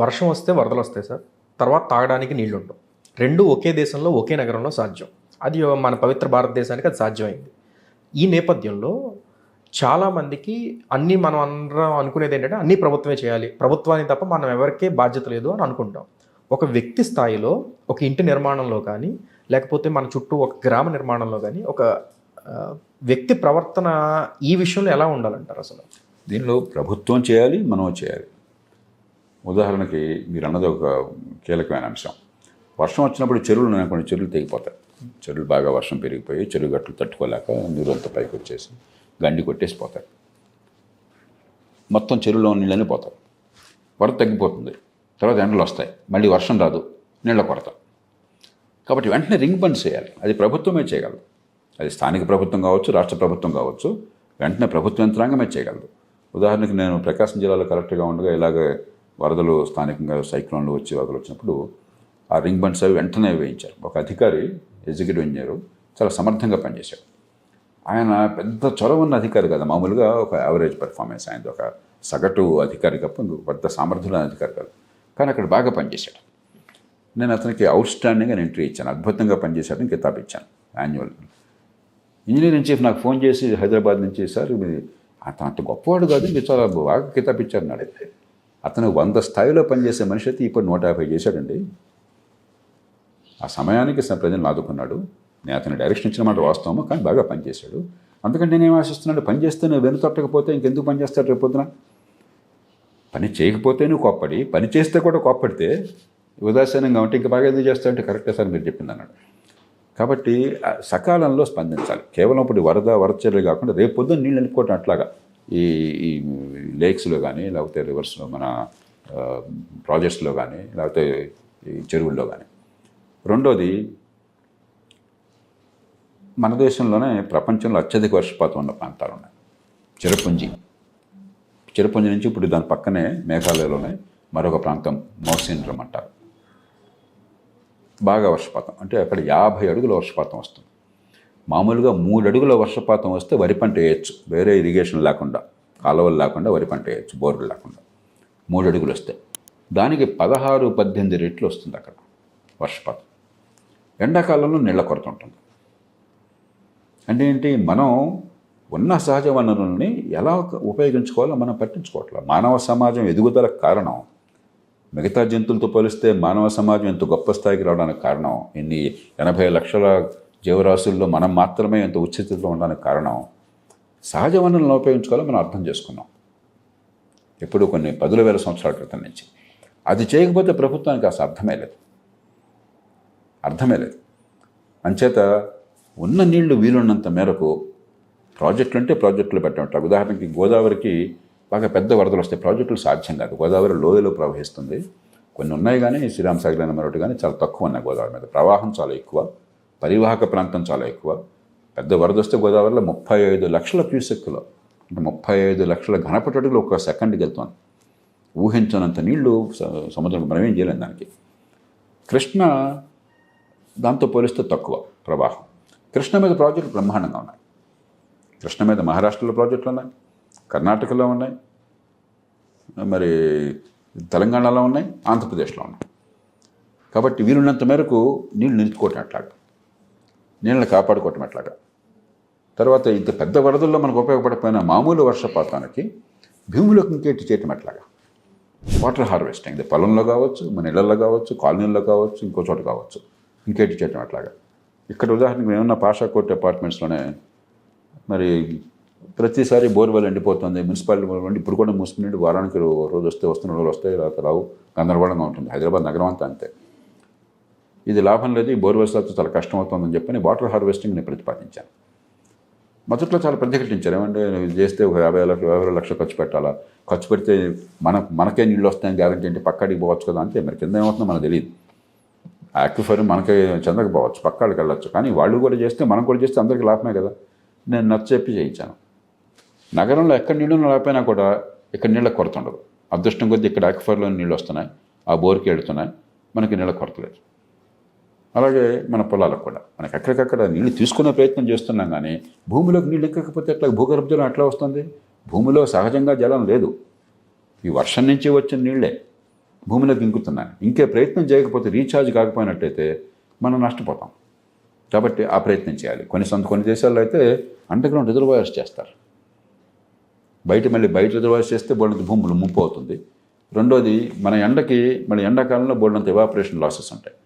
వర్షం వస్తే వరదలు వస్తాయి సార్. తర్వాత తాగడానికి నీళ్ళు ఉండవు రెండు ఒకే దేశంలో ఒకే నగరంలో సాధ్యం. అది మన పవిత్ర భారతదేశానికి అది సాధ్యమైంది. ఈ నేపథ్యంలో చాలామందికి అన్నీ మనం అందరం అనుకునేది ఏంటంటే అన్నీ ప్రభుత్వమే చేయాలి. ప్రభుత్వాన్ని తప్ప మనం ఎవరికే బాధ్యత లేదు అని అనుకుంటాం. ఒక వ్యక్తి స్థాయిలో ఒక ఇంటి నిర్మాణంలో కానీ లేకపోతే మన చుట్టూ ఒక గ్రామ నిర్మాణంలో కానీ ఒక వ్యక్తి ప్రవర్తన ఈ విషయంలో ఎలా ఉండాలంటారు అసలు? దీనిలో ప్రభుత్వం చేయాలి మనం చేయాలి. ఉదాహరణకి మీరు అన్నది ఒక కీలకమైన అంశం. వర్షం వచ్చినప్పుడు చెరువులు కొన్ని చెరువులు తెగిపోతాయి. చెరువులు బాగా వర్షం పెరిగిపోయి చెరువు గట్లు తట్టుకోలేక నీరంతా పైకి వచ్చేసి గండి కొట్టేసి పోతాయి. మొత్తం చెరువులో నీళ్ళని పోతాయి. వరద తగ్గిపోతుంది. తర్వాత ఎండలు వస్తాయి. మళ్ళీ వర్షం రాదు. నీళ్ళ కొరత. కాబట్టి వెంటనే రింగ్ బంద్ చేయాలి. అది ప్రభుత్వమే చేయగలదు. అది స్థానిక ప్రభుత్వం కావచ్చు రాష్ట్ర ప్రభుత్వం కావచ్చు వెంటనే ప్రభుత్వ యంత్రాంగమే చేయగలదు. ఉదాహరణకి నేను ప్రకాశం జిల్లాలో కలెక్టర్గా ఉండగా ఇలాగే వరదలు స్థానికంగా సైక్లోన్లు వచ్చి వరదలు వచ్చినప్పుడు ఆ రింగ్ బండ్స్ అవి వెంటనే వేయించారు. ఒక అధికారి ఎగ్జిక్యూటివ్ ఇంజనీర్ చాలా సమర్థంగా పనిచేశాడు ఆయన పెద్ద చొరవ ఉన్న అధికారి కదా. మామూలుగా ఒక యావరేజ్ పెర్ఫార్మెన్స్ ఆయనది ఒక సగటు అధికారి తప్ప పెద్ద సామర్థ్యుల అధికారి కాదు. కానీ అక్కడ బాగా పనిచేశాడు. నేను అతనికి అవుట్ స్టాండింగ్ అని ఎంట్రీ ఇచ్చాను. అద్భుతంగా పనిచేశాడని కితాబ్ ఇచ్చాను యాన్యువల్ ఇంజనీరింగ్ చీఫ్ నాకు ఫోన్ చేసి హైదరాబాద్ నుంచి సార్ మీరు అతను అంత గొప్పవాడు కాదు మీరు చాలా బాగా కితాబ్ ఇచ్చారు అన్నాడు అతను వంద స్థాయిలో పనిచేసే మనిషి అయితే ఇప్పుడు నూట యాభై చేశాడండి. ఆ సమయానికి ప్రజలను ఆదుకున్నాడు నేను అతను డైరెక్షన్ ఇచ్చిన మాట వాస్తవము? కానీ బాగా పనిచేశాడు. అందుకని నేనేం ఆశిస్తున్నాడు పని చేస్తే నువ్వు వెనుతొట్టకపోతే ఇంకెందుకు పని చేస్తాడు రేపొద్దున పని చేయకపోతే నువ్వు కోప్పడి పని చేస్తే కూడా కోప్పడితే ఉదాసీనంగా ఉంటే ఇంకా బాగా ఎందుకు చేస్తావంటే కరెక్టే సార్ మీరు చెప్పింది అన్నాడు. కాబట్టి సకాలంలో స్పందించాలి. కేవలం ఇప్పుడు వరద వరద చర్యలు కాకుండా రేపు నీళ్ళు నిలుపుకోవటం అట్లాగా. ఈ లేక్స్లో కానీ లేకపోతే రివర్స్లో మన ప్రాజెక్ట్స్లో కానీ లేకపోతే ఈ చెరువుల్లో కానీ రెండోది మన దేశంలోనే ప్రపంచంలో అత్యధిక వర్షపాతం ఉన్న ప్రాంతాలు ఉన్నాయి. చిరపుంజి. చిరపుంజి నుంచి ఇప్పుడు దాని పక్కనే మేఘాలయలోనే మరొక ప్రాంతం మౌసిండ్రం అంటారు. బాగా వర్షపాతం. అంటే అక్కడ యాభై అడుగుల వర్షపాతం వస్తుంది. మామూలుగా మూడు అడుగుల వర్షపాతం వస్తే వరి పంట వేయచ్చు. వేరే ఇరిగేషన్ లేకుండా. కాలువలు లేకుండా వరి పంట వేయచ్చు బోర్లు లేకుండా. మూడు అడుగులు వస్తాయి దానికి పదహారు పద్దెనిమిది రెట్లు వస్తుంది అక్కడ వర్షపాతం. ఎండాకాలంలో నీళ్ళ కొరత ఉంటుంది. అంటే ఏంటి? మనం ఉన్న సహజ వనరుల్ని ఎలా ఉపయోగించుకోవాలో మనం పట్టించుకోవట్లేదు మానవ సమాజం ఎదుగుదలకు కారణం. మిగతా జంతువులతో పోలిస్తే మానవ సమాజం ఎంత గొప్ప స్థాయికి రావడానికి కారణం. ఇన్ని ఎనభై లక్షల జీవరాశుల్లో మనం మాత్రమే ఎంత ఉచితంలో ఉండడానికి కారణం. సహజ వనరులను ఉపయోగించుకోవాలో మనం అర్థం చేసుకున్నాం. ఎప్పుడు కొన్ని పదుల వేల సంవత్సరాల క్రితం నుంచి. అది చేయకపోతే ప్రభుత్వానికి అసలు అర్థమే లేదు. అర్థమే లేదు. అంచేత ఉన్న నీళ్ళు వీలున్నంత మేరకు ప్రాజెక్టులు అంటే ప్రాజెక్టులు పెట్టడం ఉదాహరణకి గోదావరికి బాగా పెద్ద వరదలు వస్తాయి ప్రాజెక్టులు సాధ్యం కాదు. గోదావరి లోయలో ప్రవహిస్తుంది. కొన్ని ఉన్నాయి కానీ శ్రీరామ్ సాగర్ అనే మరొకటి కానీ చాలా తక్కువ ఉన్నాయి గోదావరి మీద. ప్రవాహం చాలా ఎక్కువ. పరివాహక ప్రాంతం చాలా ఎక్కువ. పెద్ద వరద వస్తే గోదావరిలో ముప్పై ఐదు లక్షల క్యూసెక్కులు. అంటే ముప్పై ఐదు లక్షల ఘనపటడుగులు ఒక సెకండ్కి వెళ్తాను ఊహించనంత నీళ్ళు స- సముద్రం మనం ఏం చేయలేం దానికి. కృష్ణ దాంతో పోలిస్తే తక్కువ ప్రవాహం. కృష్ణ మీద ప్రాజెక్టులు బ్రహ్మాండంగా ఉన్నాయి. కృష్ణ మీద మహారాష్ట్రలో ప్రాజెక్టులు ఉన్నాయి. కర్ణాటకలో ఉన్నాయి. మరి తెలంగాణలో ఉన్నాయి. ఆంధ్రప్రదేశ్లో ఉన్నాయి. కాబట్టి వీరున్నంత మేరకు నీళ్ళు నిలుచుకోవటం అట్లాగా. నీళ్ళని కాపాడుకోవటం ఎట్లాగా తర్వాత ఇంత పెద్ద వరదల్లో మనకు ఉపయోగపడిపోయిన మామూలు వర్షపాతానికి భూములకు ఇంకేటి చేయటం ఎట్లాగా వాటర్ హార్వెస్టింగ్ ఇది పొలంలో కావచ్చు మన ఇళ్ళలో కావచ్చు కాలనీల్లో కావచ్చు ఇంకో చోట కావచ్చు ఇంకేటి చేయటం అట్లాగా. ఇక్కడ ఉదాహరణకు మేమున్న పాషా కోర్ట్ అపార్ట్మెంట్స్లోనే మరి ప్రతిసారి బోర్వెల్ ఎండిపోతుంది మున్సిపాలిటీ బోర్వెల్ ఇప్పుడు కూడా మూసుకుని వారానికి రోజు వస్తే వస్తున్న రోజులు వస్తాయి రాత రావు గందరగోళంగా ఉంటుంది. హైదరాబాద్ నగరం అంతా అంతే. ఇది లాభం లేదు ఈ బోర్వెల్స్ అయితే చాలా కష్టం అవుతుందని చెప్పని వాటర్ హార్వెస్టింగ్ని ప్రతిపాదించాను మొదట్లో చాలా ప్రతిఘటించారు. ఏమంటే చేస్తే ఒక యాభై లక్షలు యాభై లక్షలు ఖర్చు పెట్టాలా? ఖర్చు పెడితే మన మనకే నీళ్ళు వస్తాయని గ్యారంటీ అంటే పక్కడికి పోవచ్చు కదా అంటే మరి కింద ఏమవుతుందో మనకు తెలియదు. ఆ యాక్విఫర్ మనకే చెందకపోవచ్చు పక్కాళ్ళకి వెళ్ళొచ్చు. కానీ వాళ్ళు కూడా చేస్తే మనం కూడా చేస్తే అందరికీ లాభమే కదా. నేను నచ్చెప్పి చేయించాను. నగరంలో ఎక్కడ నీళ్ళు లేకపోయినా కూడా ఇక్కడ నీళ్ళ కొరత ఉండదు. అదృష్టం కొద్దీ ఇక్కడ ఆక్ఫర్లో నీళ్ళు వస్తున్నాయి ఆ బోర్కి వెళుతున్నాయి మనకి నీళ్ళ కొరత లేదు. అలాగే మన పొలాలకు కూడా. మనకి ఎక్కడికక్కడ నీళ్ళు తీసుకునే ప్రయత్నం చేస్తున్నాం కానీ భూమిలోకి నీళ్ళు ఎక్కకపోతే అట్లా భూగర్భ జలం అట్లా వస్తుంది? భూమిలో సహజంగా జలం లేదు. ఈ వర్షం నుంచి వచ్చిన నీళ్ళే భూమిలోకి ఇంకుతున్నాయి. ఇంకే ప్రయత్నం చేయకపోతే రీఛార్జ్ కాకపోయినట్టయితే మనం నష్టపోతాం. కాబట్టి ఆ ప్రయత్నం చేయాలి. కొన్ని సొంత కొన్ని దేశాల్లో అయితే అండర్గ్రౌండ్ రిజర్వాయర్స్ చేస్తారు. బయట మళ్ళీ బయట రిజర్వాయర్స్ చేస్తే బోల్డంత భూములు ముప్పు అవుతుంది. రెండోది మన ఎండకి మన ఎండాకాలంలో బోల్డంత ఎవాపరేషన్ లాసెస్ ఉంటాయి.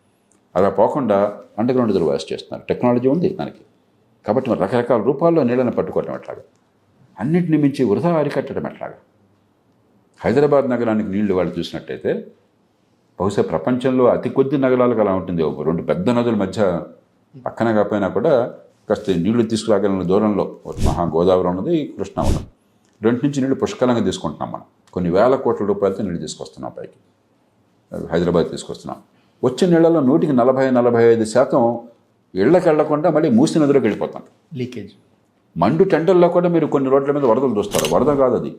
అలా పోకుండా అండర్గ్రౌండ్ రిజర్వాయర్స్ చేస్తున్నారు. టెక్నాలజీ ఉంది దానికి. కాబట్టి మరి రకరకాల రూపాల్లో నీళ్ళని పట్టుకోవటం ఎట్లాగా? అన్నింటిని మించి వృధా అరికట్టడం ఎట్లాగా? హైదరాబాద్ నగరానికి నీళ్ళు వాళ్ళు చూసినట్టయితే బహుశా ప్రపంచంలో అతి కొద్ది నగరాలకు అలా ఉంటుంది. రెండు పెద్ద నదుల మధ్య పక్కన కాకపోయినా కూడా కాస్త నీళ్ళు తీసుకురాగలిగిన దూరంలో మహా గోదావరి ఉన్నది కృష్ణా ఉన్నది. రెండు నుంచి నీళ్ళు పుష్కలంగా తీసుకుంటున్నాం మనం. కొన్ని వేల కోట్ల రూపాయలతో నీళ్ళు తీసుకొస్తున్నాం పైకి. హైదరాబాద్ తీసుకొస్తున్నాం. వచ్చే నీళ్ళలో నూటికి నలభై నలభై ఐదు శాతం ఇళ్ళకి వెళ్ళకుండా మళ్ళీ మూసి నదిలోకి వెళ్ళిపోతాం. లీకేజ్. మండు టెండర్లో కూడా మీరు కొన్ని రోడ్ల మీద వరదలు చూస్తారు. వరద కాదు అది.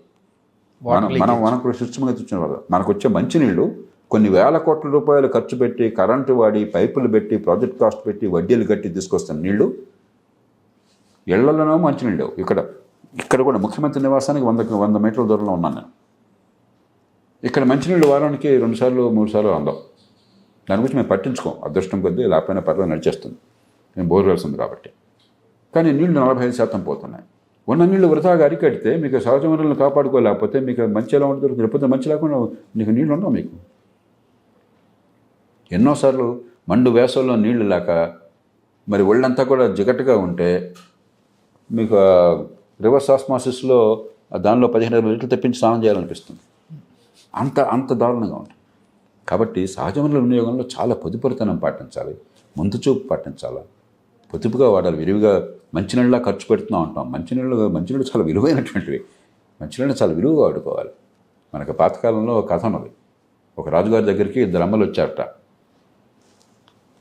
మనం మనం మనకు సృష్టిగా తెచ్చిన వరద. మనకు వచ్చే మంచినీళ్ళు కొన్ని వేల కోట్ల రూపాయలు ఖర్చు పెట్టి కరెంటు వాడి పైపులు పెట్టి ప్రాజెక్ట్ కాస్ట్ పెట్టి వడ్డీలు కట్టి తీసుకొస్తాం నీళ్ళు ఇళ్ళలోనో మంచినీళ్ళు ఇక్కడ ఇక్కడ కూడా ముఖ్యమంత్రి నివాసానికి వంద వంద మీటర్ల దూరంలో ఉన్నాను నేను. ఇక్కడ మంచినీళ్ళు వారానికి రెండు సార్లు మూడు సార్లు అందం. దాని గురించి మేము పట్టించుకోం. అదృష్టం కొద్దీ లేకపోయినా పర్వాలేదు నడిచేస్తుంది. నేను బోర్ ఉంది కాబట్టి. కానీ నీళ్ళు నలభై ఐదు శాతం పోతున్నాయి. ఉన్న నీళ్ళు వృధాగా అరికడితే మీకు సహజ వనరులను కాపాడుకోలేకపోతే మీకు మంచి ఎలా ఉంటుంది లేకపోతే మంచి లేకుండా నీకు నీళ్ళు ఉండవు మీకు. ఎన్నోసార్లు మండు వేసవిలో నీళ్ళు లేక మరి ఒళ్ళంతా కూడా జిగట్టుగా ఉంటే మీకు రివర్స్ ఆస్మాసిస్లో దానిలో పదిహేను లీటర్లు తెప్పించి స్నానం చేయాలనిపిస్తుంది. అంత అంత దారుణంగా ఉంటుంది. కాబట్టి సహజ వనరుల వినియోగంలో చాలా పొదుపురితనం పాటించాలి ముందు చూపు పాటించాలి. పొదుపుగా వాడాలి విరివిగా మంచినీళ్ళ ఖర్చు పెడుతున్నాం అంటాం. మంచినీళ్ళు మంచినీళ్ళు చాలా విలువైనటువంటివి. మంచినీళ్ళు చాలా విలువగా వాడుకోవాలి. మనకు పాతకాలంలో ఒక కథ ఉన్నది. ఒక రాజుగారి దగ్గరికి ఇద్దరు అమ్మలు వచ్చారట.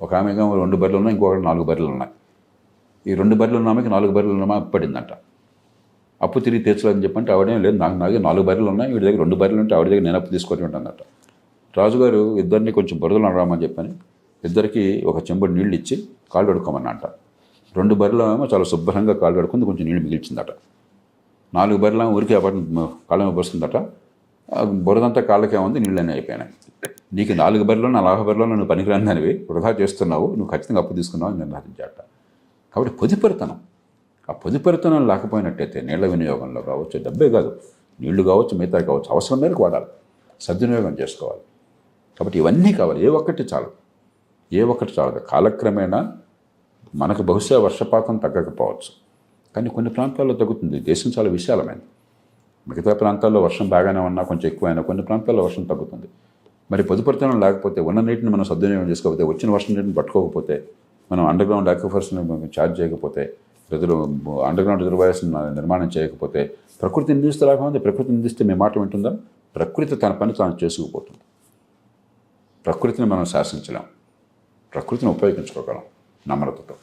ఒక ఆమె రెండు బర్రెలు ఉన్నాయి ఇంకొకటి నాలుగు బర్రెలు ఉన్నాయి. ఈ రెండు బర్రెలు ఉన్న ఆమెకి నాలుగు బర్రెలు ఉన్న ఆమె పడిందంట. అప్పు తిరిగి తీర్చలేదని చెప్పంటే ఆవిడేం లేదు నాకు నాలుగు నాలుగు బర్రెలు ఉన్నాయి వీడి దగ్గర రెండు బర్రెలు ఉంటే ఆవిడ దగ్గర నేను అప్పు తీసుకొని ఉంటుందట రాజుగారు ఇద్దరిని కొంచెం బురదలు రామని చెప్పని ఇద్దరికి ఒక చెంబుడు నీళ్ళు ఇచ్చి కాళ్ళు కడుక్కోమన్నట. రెండు బర్రెలు ఏమో చాలా శుభ్రంగా కాళ్ళు కడుక్కుంది కొంచెం నీళ్ళు మిగిల్చిందట. నాలుగు బర్రెలు ఏమో ఊరికి అప్పటి కాళ్ళ పరుస్తుందట బురదంతా కాళ్ళకే ఉంది నీళ్ళనే అయిపోయినాయి. నీకు నాలుగు బర్రెలు నలభై బర్రెలు నువ్వు పనికిరాని అనేవి వృధా చేస్తున్నావు నువ్వు ఖచ్చితంగా అప్పు తీసుకున్నావు అని నిర్ధారించాట కాబట్టి పొదుపరితనం ఆ పొదుపరితనం లేకపోయినట్టయితే నీళ్ళ వినియోగంలో కావచ్చు డబ్బే కాదు. నీళ్ళు కావచ్చు మిగతా కావచ్చు అవసరం మేరకు వాడాలి. సద్వినియోగం చేసుకోవాలి. కాబట్టి ఇవన్నీ కావాలి. ఏ ఒక్కటి చాలు ఏ ఒక్కటి చాలదు. కాలక్రమేణా మనకు బహుశా వర్షపాతం తగ్గకపోవచ్చు. కానీ కొన్ని ప్రాంతాల్లో తగ్గుతుంది. దేశం చాలా విశాలమైనది మిగతా ప్రాంతాల్లో వర్షం బాగానే ఉన్నా కొంచెం ఎక్కువైనా కొన్ని ప్రాంతాల్లో వర్షం తగ్గుతుంది. మరి పొదుపరితనం లేకపోతే ఉన్న నీటిని మనం సద్వినియోగం చేసుకోకపోతే వచ్చిన వర్షం నీటిని పట్టుకోకపోతే మనం అండర్గ్రౌండ్ ఆక్యుఫర్స్ని ఛార్జ్ చేయకపోతే ప్రజలు అండర్గ్రౌండ్ రిజర్వాయర్స్ నిర్మాణం చేయకపోతే ప్రకృతి నిందిస్తే రాకపోతే ప్రకృతి నిందిస్తే మీ మాట వింటుందా? ప్రకృతి తన పని తాను చేసుకుపోతుంది. ప్రకృతిని మనం శాసించలేం. ప్రకృతిని ఉపయోగించుకోగలం. నమ్రతతో.